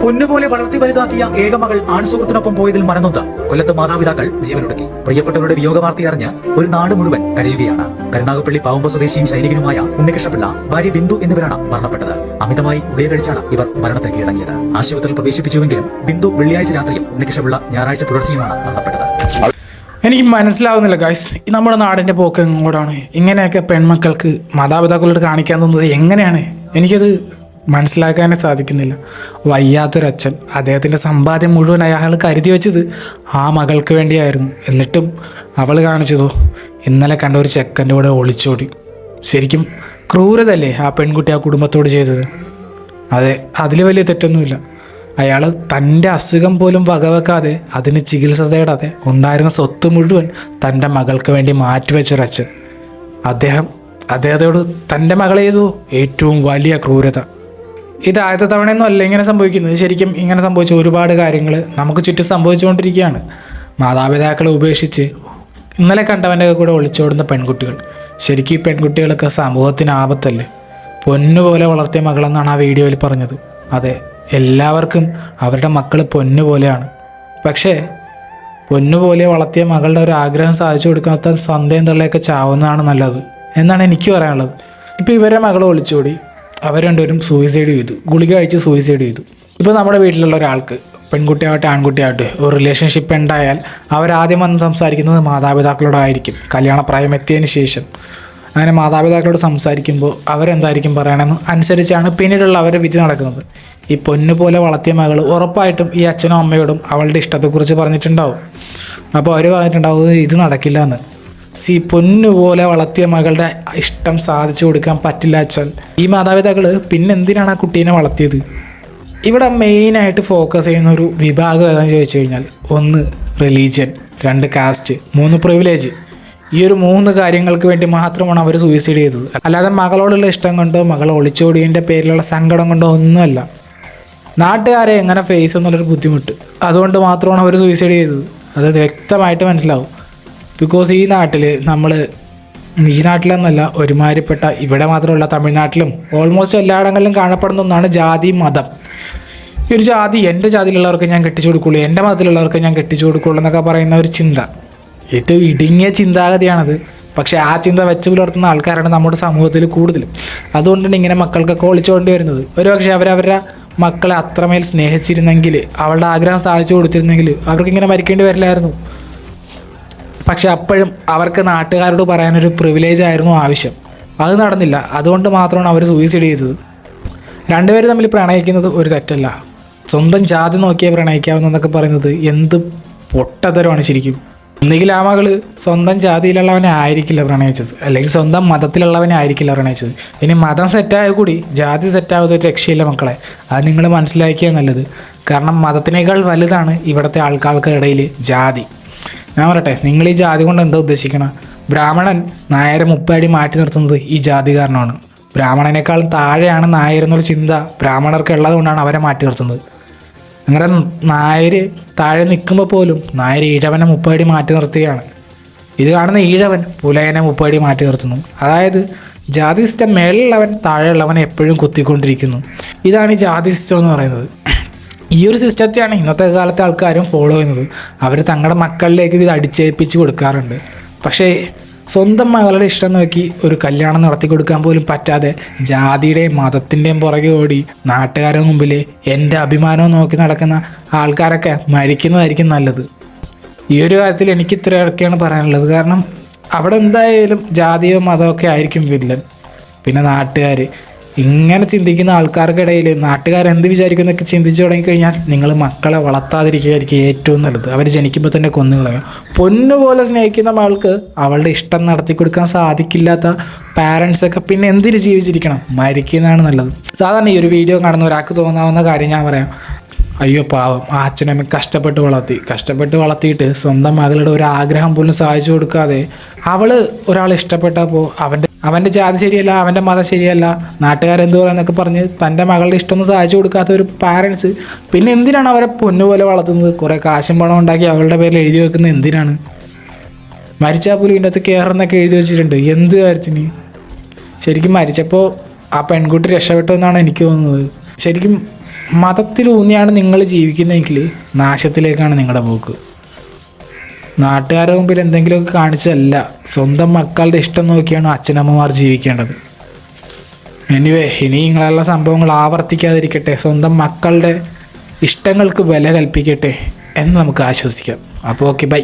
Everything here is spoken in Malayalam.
പൊന്നുപോലെ വളർത്തി വലുതാക്കിയ ഏകമകൾ ആൺസുഹൃത്തിനൊപ്പം പോയതിൽ മറന്നൊത്ത കൊല്ലത്ത് മാതാപിതാക്കൾ ജീവനൊടുക്കി. പ്രിയപ്പെട്ടവരുടെ വിയോഗവാർത്ത അറിഞ്ഞ് ഒരു നാട് മുഴുവൻ കരയുകയാണ്. കരുനാഗപ്പള്ളി പാവുമ്പ സ്വദേശിയും സൈനികനുമായ ഉണ്ണികൃഷ്ണപിള്ള ഭാര്യ ബിന്ദു എന്നിവരാണ് മരണപ്പെട്ടത്. അമിതമായി ഉടയ കഴിച്ചാണ് ഇവർ മരണത്തെ കീഴടങ്ങിയത് ആശുപത്രിയിൽ പ്രവേശിപ്പിച്ചുവെങ്കിലും ബിന്ദു വെള്ളിയാഴ്ച രാത്രിയും ഉണ്ണികൃഷ്ണപിള്ള ഞായറാഴ്ച പുലർച്ചെയുമാണ് മരണപ്പെട്ടത്. എനിക്ക് മനസ്സിലാവുന്നില്ല ഗൈസ് നമ്മുടെ നാടിന്റെ പോക്ക് എങ്ങോട്ടാണ്? ഇങ്ങനെയൊക്കെ പെൺമക്കൾക്ക് മാതാപിതാക്കളോട് കാണിക്കാൻ തോന്നുന്നത് എങ്ങനെയാണ്? എനിക്കത് മനസ്സിലാക്കാനേ സാധിക്കുന്നില്ല. വയ്യാത്തൊരച്ഛൻ. അദ്ദേഹത്തിന്റെ സമ്പാദ്യം മുഴുവൻ അയാൾ കരുതി വെച്ചത് ആ മകൾക്ക് വേണ്ടിയായിരുന്നു. എന്നിട്ടും അവൾ കാണിച്ചതോ ഇന്നലെ കണ്ട ഒരു ചെക്കന്റെ കൂടെ ഒളിച്ചോടി. ശരിക്കും ക്രൂരതല്ലേ ആ പെൺകുട്ടി ആ കുടുംബത്തോട് ചെയ്തത്? അതെ അതിൽ വലിയ തെറ്റൊന്നുമില്ല. അയാൾ തന്റെ അസുഖം പോലും വകവെക്കാതെ അതിന് ചികിത്സ തേടാതെ ഉണ്ടായിരുന്ന സ്വത്ത് മുഴുവൻ തന്റെ മകൾക്ക് വേണ്ടി മാറ്റിവെച്ചൊരച്ഛൻ. അദ്ദേഹം അദ്ദേഹത്തോട് തന്റെ മകളേതോ ഏറ്റവും വലിയ ക്രൂരത. ഇത് ആദ്യത്തെ തവണയൊന്നും അല്ല ഇങ്ങനെ സംഭവിക്കുന്നത്. ശരിക്കും ഇങ്ങനെ സംഭവിച്ച ഒരുപാട് കാര്യങ്ങൾ നമുക്ക് ചുറ്റും സംഭവിച്ചുകൊണ്ടിരിക്കുകയാണ്. മാതാപിതാക്കളെ ഉപേക്ഷിച്ച് ഇന്നലെ കണ്ടവന്റെ കൂടെ ഒളിച്ചോടുന്ന പെൺകുട്ടികൾ. ശരിക്കും ഈ പെൺകുട്ടികളൊക്കെ സമൂഹത്തിന് ആപത്തല്ലേ? പൊന്നുപോലെ വളർത്തിയ മകളെന്നാണ് ആ വീഡിയോയിൽ പറഞ്ഞത്. അതെ എല്ലാവർക്കും അവരുടെ മക്കൾ പൊന്നുപോലെയാണ് പക്ഷേ പൊന്നുപോലെ വളർത്തിയ മകളുടെ ഒരു ആഗ്രഹം സാധിച്ചു കൊടുക്കാത്ത സന്ദേഹം തള്ളയൊക്കെ ചാവുന്നതാണ് നല്ലത് എന്നാണ് എനിക്ക് പറയാനുള്ളത്. ഇപ്പോൾ ഇവരെ മകൾ ഒളിച്ചോടി. അവർ രണ്ടുപേരും സൂയിസൈഡ് ചെയ്തു. ഗുളിക കഴിച്ച് സൂയിസൈഡ് ചെയ്തു. ഇപ്പോൾ നമ്മുടെ വീട്ടിലുള്ള ഒരാൾക്ക് പെൺകുട്ടിയാവട്ടെ ആൺകുട്ടിയാവട്ടെ ഒരു റിലേഷൻഷിപ്പ് ഉണ്ടായാൽ അവരാദ്യം വന്ന് സംസാരിക്കുന്നത് മാതാപിതാക്കളോടായിരിക്കും. കല്യാണപ്രായം എത്തിയതിന് ശേഷം. അങ്ങനെ മാതാപിതാക്കളോട് സംസാരിക്കുമ്പോൾ അവരെന്തായിരിക്കും പറയണമെന്ന് അനുസരിച്ചാണ് പിന്നീടുള്ള അവരുടെ വിധി നടക്കുന്നത്. ഈ പൊന്നു പോലെ വളർത്തിയ മകൾ ഉറപ്പായിട്ടും ഈ അച്ഛനും അമ്മയോടും അവളുടെ ഇഷ്ടത്തെക്കുറിച്ച് പറഞ്ഞിട്ടുണ്ടാവും. അപ്പോൾ അവർ പറഞ്ഞിട്ടുണ്ടാവും ഇത് നടക്കില്ല എന്ന്. സി പൊന്നു പോലെ വളർത്തിയ മകളുടെ ഇഷ്ടം സാധിച്ചു കൊടുക്കാൻ പറ്റില്ല അച്ഛൻ. ഈ മാതാപിതാക്കൾ പിന്നെ എന്തിനാണ് ആ കുട്ടീനെ വളർത്തിയത്? ഇവിടെ മെയിനായിട്ട് ഫോക്കസ് ചെയ്യുന്ന ഒരു വിഭാഗം ഏതാണെന്ന് ചോദിച്ചു കഴിഞ്ഞാൽ ഒന്ന് റിലീജിയൻ രണ്ട് കാസ്റ്റ് മൂന്ന് പ്രിവിലേജ് ഈ ഒരു മൂന്ന് കാര്യങ്ങൾക്ക് വേണ്ടി മാത്രമാണ് അവർ സൂയിസൈഡ് ചെയ്തത്. അല്ലാതെ മകളോടുള്ള ഇഷ്ടം കൊണ്ടോ മകൾ ഒളിച്ചോടിയതിന്റെ പേരിലുള്ള സങ്കടം കൊണ്ടോ ഒന്നുമല്ല. നാട്ടുകാരെ എങ്ങനെ ഫേസ് എന്നുള്ളൊരു ബുദ്ധിമുട്ട്. അതുകൊണ്ട് മാത്രമാണ് അവർ സൂയിസൈഡ് ചെയ്തത്. അത് വ്യക്തമായിട്ട് മനസ്സിലാവും. ബിക്കോസ് ഈ നാട്ടിൽ നമ്മൾ ഈ നാട്ടിലെന്നല്ല ഒരുമാതിരിപ്പെട്ട ഇവിടെ മാത്രമല്ല തമിഴ്നാട്ടിലും ഓൾമോസ്റ്റ് എല്ലായിടങ്ങളിലും കാണപ്പെടുന്ന ഒന്നാണ് ജാതി മതം. ഈ ഒരു ജാതി എന്റെ ജാതിയിലുള്ളവർക്ക് ഞാൻ കെട്ടിച്ചു കൊടുക്കുള്ളൂ എന്റെ മതത്തിലുള്ളവർക്ക് ഞാൻ കെട്ടിച്ചു കൊടുക്കുള്ളൂ എന്നൊക്കെ പറയുന്ന ഒരു ചിന്ത. ഏറ്റവും ഇടുങ്ങിയ ചിന്താഗതിയാണത്. പക്ഷേ ആ ചിന്ത വെച്ച് പുലർത്തുന്ന ആൾക്കാരാണ് നമ്മുടെ സമൂഹത്തിൽ കൂടുതലും. അതുകൊണ്ടാണ് ഇങ്ങനെ മക്കൾക്കൊക്കെ ഒളിച്ചുകൊണ്ട് വരുന്നത്. ഒരുപക്ഷെ അവരവരുടെ മക്കളെ അത്രമേൽ സ്നേഹിച്ചിരുന്നെങ്കിൽ അവളുടെ ആഗ്രഹം സാധിച്ചു കൊടുത്തിരുന്നെങ്കിൽ അവർക്കിങ്ങനെ മരിക്കേണ്ടി വരില്ലായിരുന്നു. പക്ഷെ അപ്പോഴും അവർക്ക് നാട്ടുകാരോട് പറയാനൊരു പ്രിവിലേജ് ആയിരുന്നു ആവശ്യം. അത് നടന്നില്ല. അതുകൊണ്ട് മാത്രമാണ് അവർ സൂയിസൈഡ് ചെയ്തത്. രണ്ടുപേരും തമ്മിൽ പ്രണയിക്കുന്നത് ഒരു തെറ്റല്ല. സ്വന്തം ജാതി നോക്കിയേ പ്രണയിക്കാവുന്നതൊക്കെ പറയുന്നത് എന്ത് പൊട്ടതരമാണ് ശരിക്കും. ഒന്നുകിൽ ആ മകൾ സ്വന്തം ജാതിയിലുള്ളവനെ ആയിരിക്കില്ല പ്രണയിച്ചത്. അല്ലെങ്കിൽ സ്വന്തം മതത്തിലുള്ളവനെ ആയിരിക്കില്ല പ്രണയിച്ചത്. ഇനി മതം സെറ്റായ കൂടി ജാതി സെറ്റാവാതെ ഒരു രക്ഷയില്ല മക്കളെ. അത് നിങ്ങൾ മനസ്സിലാക്കിയാൽ നല്ലത്. കാരണം മതത്തിനേക്കാൾ വലുതാണ് ഇവിടുത്തെ ആൾക്കാർക്കിടയിൽ ജാതി. ഞാൻ പറയട്ടെ നിങ്ങൾ ഈ ജാതി കൊണ്ട് എന്താ ഉദ്ദേശിക്കണം? ബ്രാഹ്മണൻ നായരെ മുപ്പടി മാറ്റി നിർത്തുന്നത് ഈ ജാതി കാരണമാണ്. ബ്രാഹ്മണനേക്കാൾ താഴെയാണ് നായർ എന്നൊരു ചിന്ത ബ്രാഹ്മണർക്ക് ഉള്ളത് കൊണ്ടാണ് അവരെ മാറ്റി നിർത്തുന്നത്. അങ്ങനെ നായർ താഴെ നിൽക്കുമ്പോൾ പോലും നായർ ഈഴവനെ മുപ്പടി മാറ്റി നിർത്തുകയാണ്. ഇത് കാണുന്ന ഈഴവൻ പുലയനെ മുപ്പടി മാറ്റി നിർത്തുന്നു. അതായത് ജാതി സിസ്റ്റം മേളിലുള്ളവൻ താഴെയുള്ളവനെ എപ്പോഴും കുത്തിക്കൊണ്ടിരിക്കുന്നു. ഇതാണ് ഈ ജാതി സിസ്റ്റം എന്ന് പറയുന്നത്. ഈ ഒരു സിസ്റ്റത്തെയാണ് ഇന്നത്തെ കാലത്തെ ആൾക്കാരും ഫോളോ ചെയ്യുന്നത്. അവർ തങ്ങളുടെ മക്കളിലേക്ക് ഇത് അടിച്ചേൽപ്പിച്ച് കൊടുക്കാറുണ്ട്. പക്ഷേ സ്വന്തം മകളുടെ ഇഷ്ടം നോക്കി ഒരു കല്യാണം നടത്തി കൊടുക്കാൻ പോലും പറ്റാതെ ജാതിയുടെയും മതത്തിന്റെയും പുറകെ ഓടി നാട്ടുകാരുടെ മുമ്പിൽ എന്റെ അഭിമാനവും നോക്കി നടക്കുന്ന ആൾക്കാരൊക്കെ മരിക്കുന്നതായിരിക്കും നല്ലത്. ഈ ഒരു കാര്യത്തിൽ എനിക്ക് ഇത്രയൊക്കെയാണ് പറയാനുള്ളത്. കാരണം അവിടെ എന്തായാലും ജാതിയോ മതമൊക്കെ ആയിരിക്കും വില്ലൻ. പിന്നെ നാട്ടുകാർ ഇങ്ങനെ ചിന്തിക്കുന്ന ആൾക്കാർക്കിടയിൽ നാട്ടുകാർ എന്ത് വിചാരിക്കുന്നൊക്കെ ചിന്തിച്ചു തുടങ്ങിക്കഴിഞ്ഞാൽ നിങ്ങൾ മക്കളെ വളർത്താതിരിക്കുകയായിരിക്കും ഏറ്റവും നല്ലത്. അവർ ജനിക്കുമ്പോൾ തന്നെ കൊന്നുകളയും. പൊന്നുപോലെ സ്നേഹിക്കുന്ന ആൾക്ക് അവളുടെ ഇഷ്ടം നടത്തി കൊടുക്കാൻ സാധിക്കില്ലാത്ത പാരൻസൊക്കെ പിന്നെ എന്തിന് ജീവിച്ചിരിക്കണം? മരിക്കുന്നതാണ് നല്ലത്. സാധാരണ ഈ ഒരു വീഡിയോ കാണുന്ന ഒരാൾക്ക് തോന്നാവുന്ന കാര്യം ഞാൻ പറയാം. അയ്യോ പാവം ആ അച്ഛനമ്മ കഷ്ടപ്പെട്ട് വളർത്തി. കഷ്ടപ്പെട്ട് വളർത്തിയിട്ട് സ്വന്തം മകളുടെ ഒരു ആഗ്രഹം പോലും സഹായിച്ചു കൊടുക്കാതെ അവൾ ഒരാൾ ഇഷ്ടപ്പെട്ടപ്പോൾ അവന്റെ അവന്റെ ജാതി ശരിയല്ല അവന്റെ മതം ശരിയല്ല നാട്ടുകാരെന്ത് പറയുന്നൊക്കെ പറഞ്ഞ് തന്റെ മകളുടെ ഇഷ്ടമൊന്നും സാധിച്ചു കൊടുക്കാത്ത ഒരു പാരൻസ് പിന്നെ എന്തിനാണ് അവരെ പൊന്നുപോലെ വളർത്തുന്നത്? കുറേ കാശും പണം ഉണ്ടാക്കി അവളുടെ പേരിൽ എഴുതി വെക്കുന്നത് എന്തിനാണ്? മരിച്ചാൽ പോലും ഇതിന്റെ അകത്ത് കയറുന്നൊക്കെ എഴുതി വെച്ചിട്ടുണ്ട്. എന്ത് കാര്യത്തിന്? ശരിക്കും മരിച്ചപ്പോൾ ആ പെൺകുട്ടി രക്ഷപ്പെട്ടു എന്നാണ് എനിക്ക് തോന്നുന്നത്. ശരിക്കും മതത്തിലൂന്നിയാണ് നിങ്ങൾ ജീവിക്കുന്നതെങ്കിൽ നാശത്തിലേക്കാണ് നിങ്ങളുടെ പോക്ക്. നാട്ടുകാരുടെ മുമ്പിൽ എന്തെങ്കിലുമൊക്കെ കാണിച്ചല്ല സ്വന്തം മക്കളുടെ ഇഷ്ടം നോക്കിയാണ് അച്ഛനമ്മമാർ ജീവിക്കേണ്ടത്. എനിവേ ഇനി ഇങ്ങനെയുള്ള സംഭവങ്ങൾ ആവർത്തിക്കാതിരിക്കട്ടെ. സ്വന്തം മക്കളുടെ ഇഷ്ടങ്ങൾക്ക് വില കൽപ്പിക്കട്ടെ എന്ന് നമുക്ക് ആശ്വസിക്കാം. അപ്പോൾ ഓക്കെ ബൈ